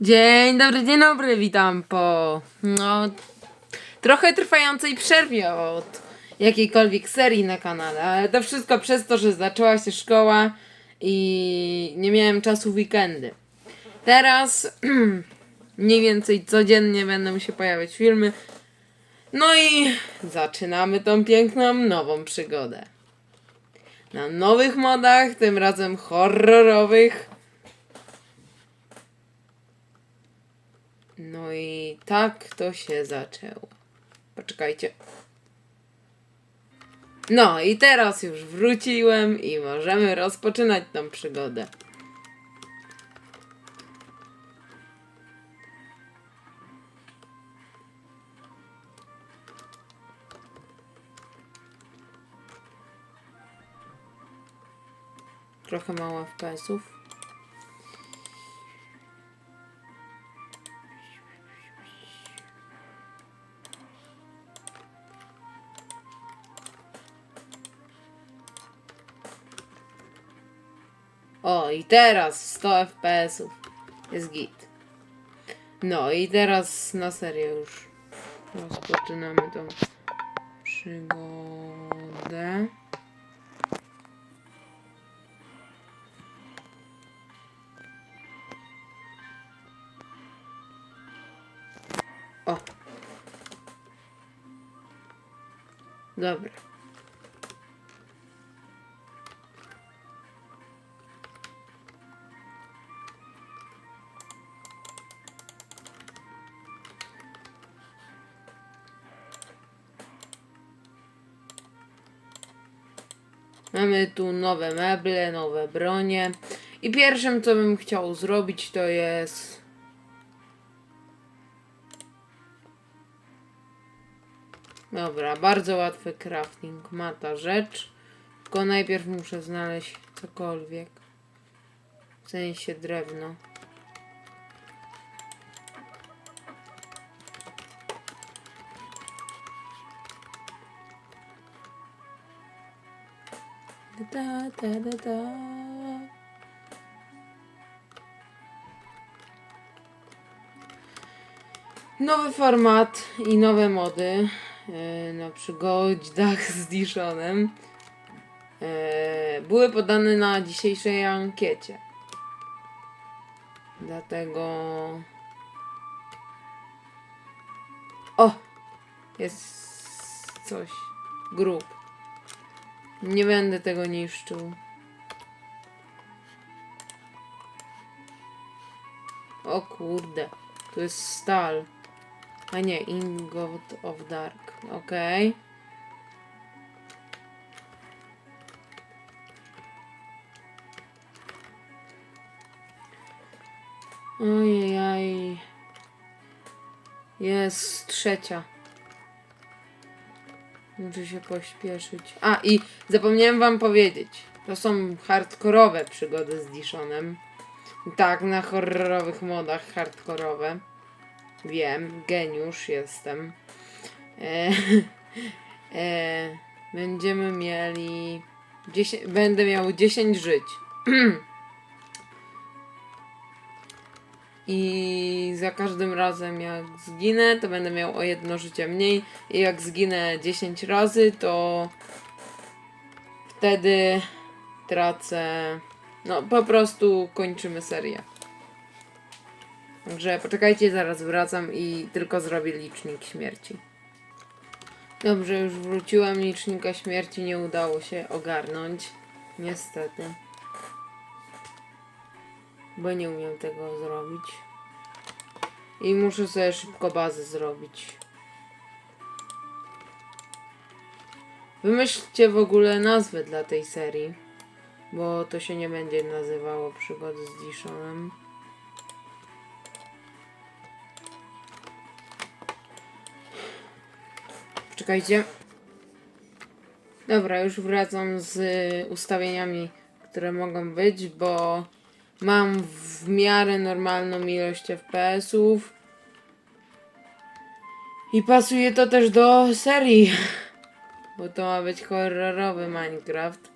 Dzień dobry, dzień dobry, witam po no, trochę trwającej przerwie od jakiejkolwiek serii na kanale, ale to wszystko przez to, że zaczęła się szkoła i nie miałem czasu w weekendy. Teraz mniej więcej codziennie będą się pojawiać filmy. No i zaczynamy tą piękną nową przygodę. Na nowych modach, tym razem horrorowych. No i tak to się zaczęło. Poczekajcie. No i teraz już wróciłem i możemy rozpoczynać tą przygodę. Trochę mało FPS-ów. O, i teraz 100 FPS-ów. Jest git. No i teraz na serio już rozpoczynamy tą przygodę. O. Dobra. Mamy tu nowe meble, nowe bronie. I pierwszym, co bym chciał zrobić, to jest. Dobra, bardzo łatwy crafting ma ta rzecz. Tylko najpierw muszę znaleźć cokolwiek. W sensie drewno. Da, da, da, da. Nowy format i nowe mody e, na przygodach z Dishonem e, były podane na dzisiejszej ankiecie. Dlatego. O! Jest coś. Grób. Nie będę tego niszczył. O kurde, to jest stal. A nie, Ingot of Dark. Okej. Ojej. Jest trzecia. Muszę się pośpieszyć. A i zapomniałem wam powiedzieć. To są hardkorowe przygody z Dishonem. Tak, na horrorowych modach hardkorowe. Wiem, geniusz jestem. E, e, będziemy mieli. 10, będę miał 10 żyć. I za każdym razem jak zginę, to będę miał o jedno życie mniej. I jak zginę 10 razy, to wtedy tracę. No, po prostu kończymy serię. Także poczekajcie, zaraz wracam i tylko zrobię licznik śmierci. Dobrze, już wróciłem. Licznika śmierci nie udało się ogarnąć. Niestety. Bo nie umiem tego zrobić. I muszę sobie szybko bazę zrobić. Wymyślcie w ogóle nazwę dla tej serii. Bo to się nie będzie nazywało Przygody z Dishonem. Czekajcie. Dobra, już wracam z ustawieniami, które mogą być, bo mam w miarę normalną ilość FPS-ów. I pasuje to też do serii, bo to ma być horrorowy Minecraft.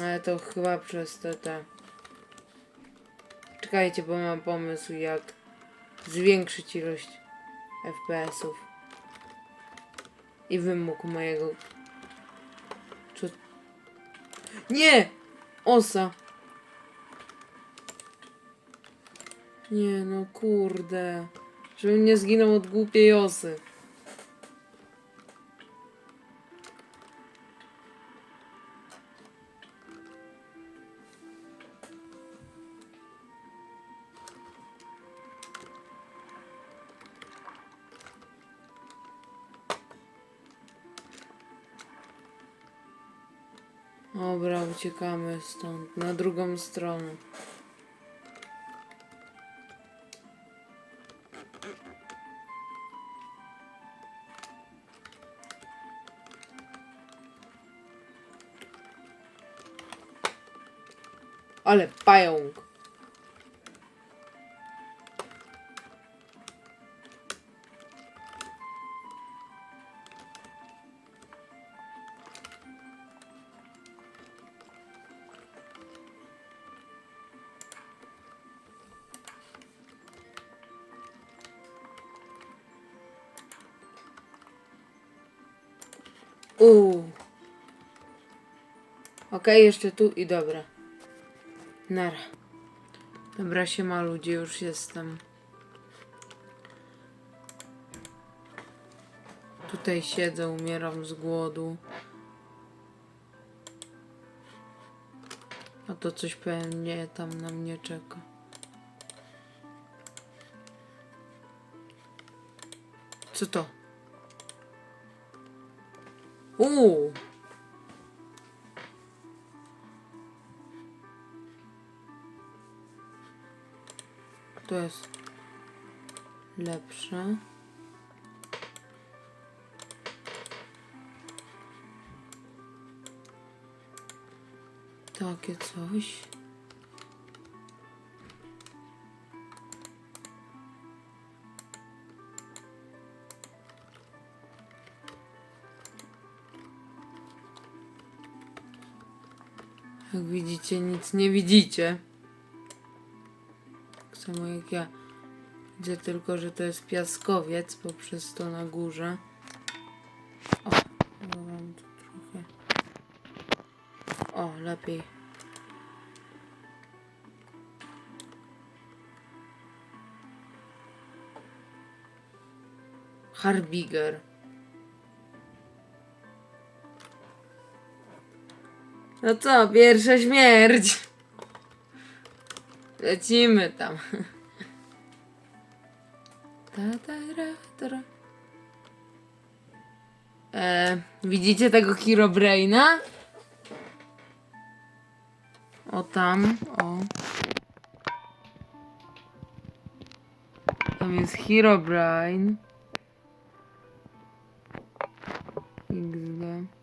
Ale to chyba przez te te. Czekajcie, bo mam pomysł, jak zwiększyć ilość FPS-ów i wymóg mojego. Czy... Nie! Osa! Nie, no kurde. Żebym nie zginął od głupiej osy. Dobra, uciekamy stąd, na drugą stronę. Ale pająk. Okej, jeszcze tu i dobra. Nara. Dobra, siema ludzie, już jestem. Tutaj siedzę, umieram z głodu. A to coś pewnie tam na mnie czeka. Co to? Uuu. To jest lepsze. Takie coś. Jak widzicie, nic nie widzicie. Samo jak ja. Widzę tylko, że to jest piaskowiec poprzez to na górze. O, mam tu trochę. O, lepiej. Harbiger. No co, pierwsza śmierć. Lecimy tam. Ta. E, widzicie tego Herobraina? O tam, o. Tam jest Herobrine. XD.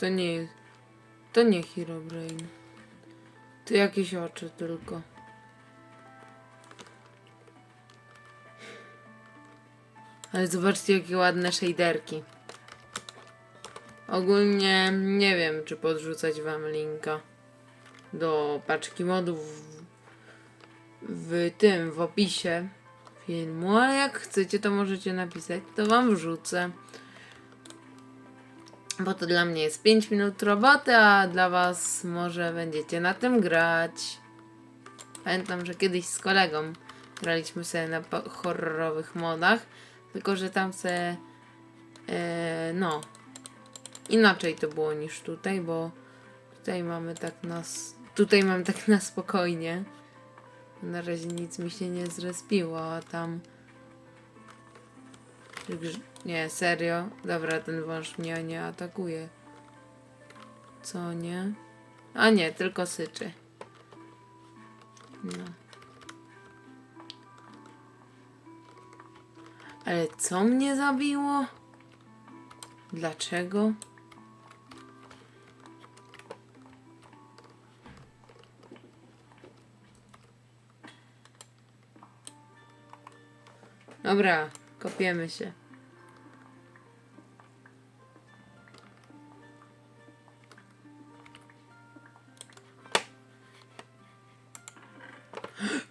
To nie jest... To nie Herobrine. To jakieś oczy tylko. Ale zobaczcie jakie ładne shaderki. Ogólnie nie wiem, czy podrzucać wam linka do paczki modów w, w tym, w opisie filmu, ale jak chcecie, to możecie napisać, to wam wrzucę. Bo to dla mnie jest 5 minut roboty, a dla was może będziecie na tym grać. Pamiętam, że kiedyś z kolegą graliśmy sobie na horrorowych modach, tylko że tam se e, no inaczej to było niż tutaj, bo tutaj mamy tak na s- tutaj mam tak na spokojnie. Na razie nic mi się nie zrespiło, a tam nie, serio? Dobra, ten wąż mnie nie atakuje. Co nie? A nie, tylko syczy. No. Ale co mnie zabiło? Dlaczego? Dobra, kopiemy się.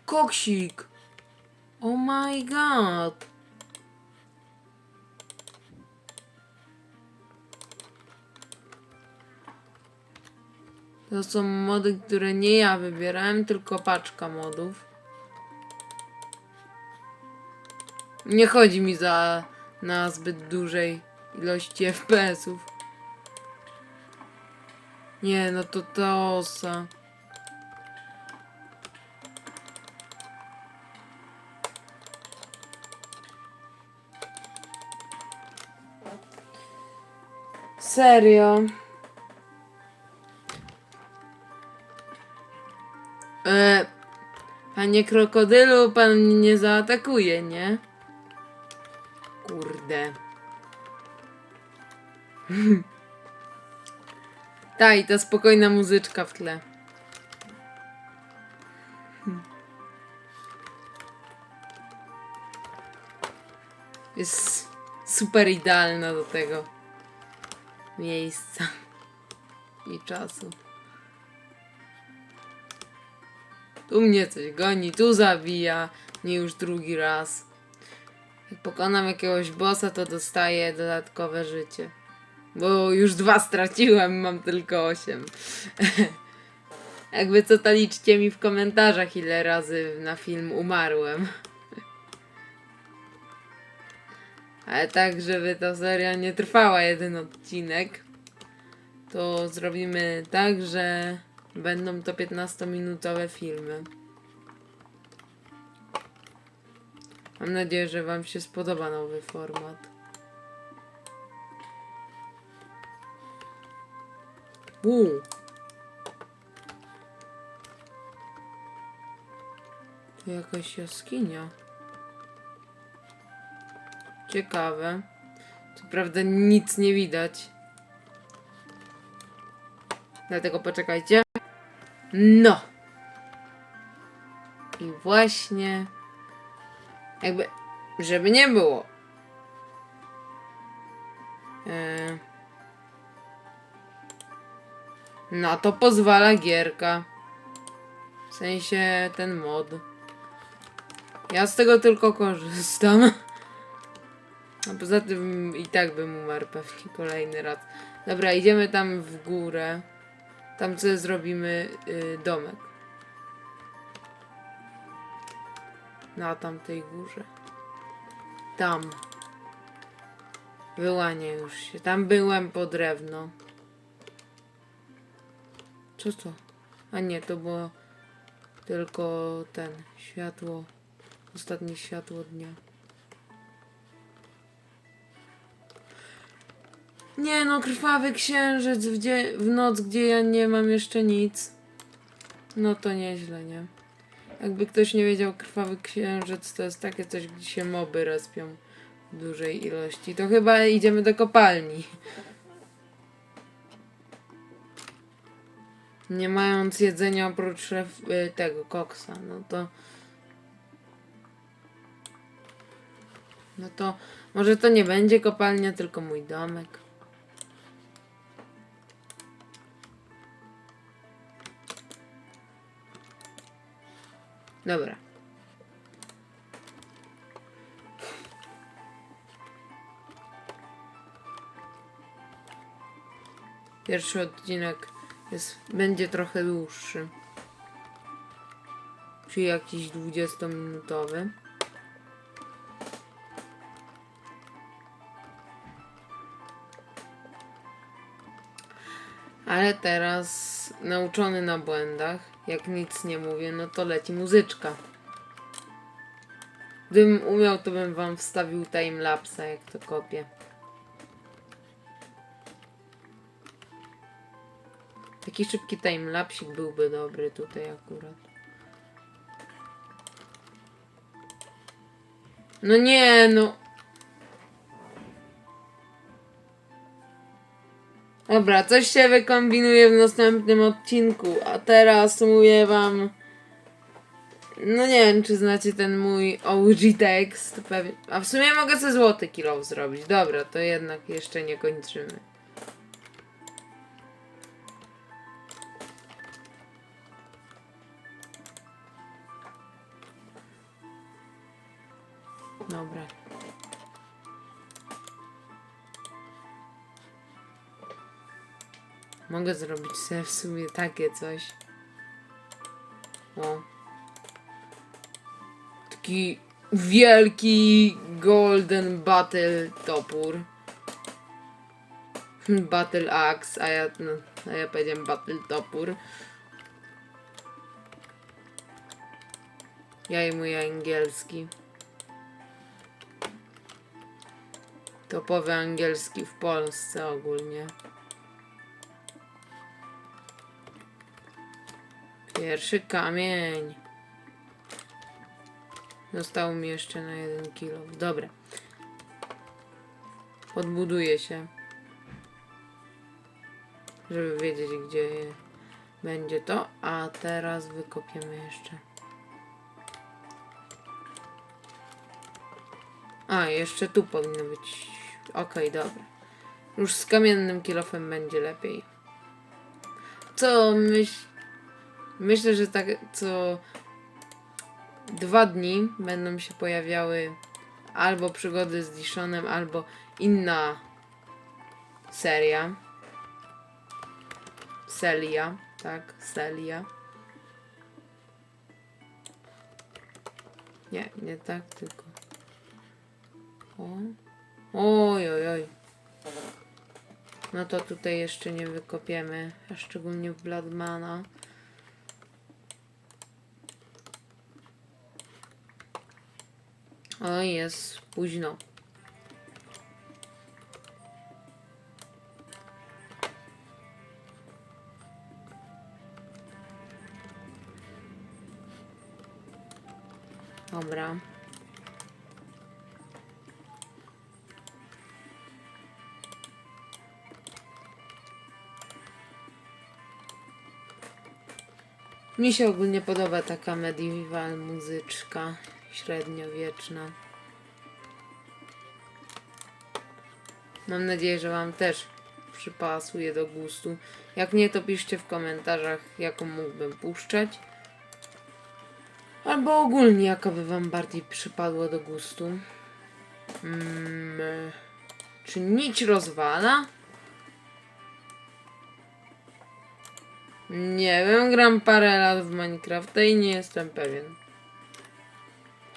Koksik! Oh my god! To są mody, które nie ja wybierałem, tylko paczka modów. Nie chodzi mi za na zbyt dużej ilości FPS-ów. Nie, no to to Serio. E, panie krokodylu, pan nie zaatakuje, nie? Kurde. Ta i ta spokojna muzyczka w tle. Jest super idealna do tego miejsca i czasu. Tu mnie coś goni, tu zabija, nie już drugi raz. Jak pokonam jakiegoś bossa, to dostaję dodatkowe życie. Bo już dwa straciłem, mam tylko osiem. Jakby co to liczcie mi w komentarzach, ile razy na film umarłem. Ale tak, żeby ta seria nie trwała jeden odcinek, to zrobimy tak, że będą to 15-minutowe filmy. Mam nadzieję, że Wam się spodoba nowy format. Uuu. Tu jakaś jaskinia. Ciekawe. Co prawda nic nie widać. Dlatego poczekajcie. No. I właśnie. Jakby. Żeby nie było. E, Na to pozwala gierka. W sensie ten mod. Ja z tego tylko korzystam. A poza tym i tak bym umarł pewnie kolejny raz. Dobra, idziemy tam w górę. Tam co zrobimy y, domek. Na tamtej górze. Tam. Wyłania już się. Tam byłem po drewno. Co to? A nie, to było tylko ten światło. Ostatnie światło dnia. Nie no, krwawy księżyc w, dzie- w noc, gdzie ja nie mam jeszcze nic. No to nieźle, nie? Jakby ktoś nie wiedział, krwawy księżyc to jest takie coś, gdzie się moby respią w dużej ilości. To chyba idziemy do kopalni. Nie mając jedzenia oprócz szef, y, tego koksa, no to. No to może to nie będzie kopalnia, tylko mój domek. Dobra. Pierwszy odcinek jest, będzie trochę dłuższy. Czyli jakiś 20-minutowy. Ale teraz nauczony na błędach, jak nic nie mówię, no to leci muzyczka. Gdybym umiał, to bym wam wstawił timelapsa, jak to kopię. Taki szybki timelapsik byłby dobry tutaj akurat. No nie, no. Dobra, coś się wykombinuje w następnym odcinku, a teraz mówię wam, No nie wiem, czy znacie ten mój OG tekst. Pewnie. A w sumie mogę ze złoty kilo zrobić. Dobra, to jednak jeszcze nie kończymy. Dobra. Mogę zrobić sobie w sumie takie coś. O. Taki wielki golden battle topór. Battle axe, a ja, no, a ja powiedziałem battle topór. Ja i mój angielski. Topowy angielski w Polsce ogólnie. Pierwszy kamień. Zostało mi jeszcze na jeden kilo. Dobra. Podbuduję się. Żeby wiedzieć, gdzie będzie to. A teraz wykopiemy jeszcze. A, jeszcze tu powinno być. Okej, dobra. Już z kamiennym kilofem będzie lepiej. Co myśl... Myślę, że tak co dwa dni będą się pojawiały albo przygody z Dishonem, albo inna seria. Celia, tak, Celia. Nie, nie tak, tylko. O. Oj, oj, oj. No to tutaj jeszcze nie wykopiemy, a szczególnie w Bloodmana. O, jest późno. Dobra. Mi się ogólnie podoba taka medieval muzyczka średniowieczna. Mam nadzieję, że Wam też przypasuje do gustu. Jak nie, to piszcie w komentarzach, jaką mógłbym puszczać. Albo ogólnie, jaka by Wam bardziej przypadło do gustu. Mm, czy nić rozwala? Nie wiem, gram parę lat w Minecrafta i nie jestem pewien.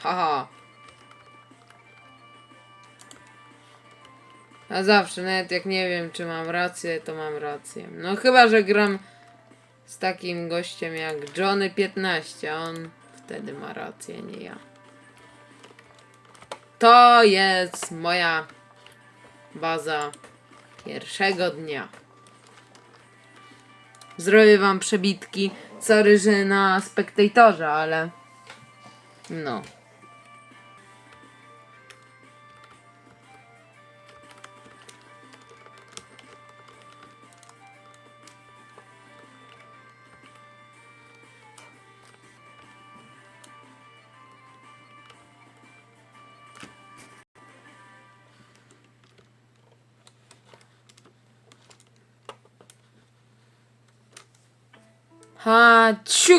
Haha. A zawsze, nawet jak nie wiem, czy mam rację, to mam rację. No chyba, że gram z takim gościem jak Johnny15, a on wtedy ma rację, nie ja. To jest moja baza pierwszego dnia. Zrobię wam przebitki. Sorry, że na spektatorze, ale no. 去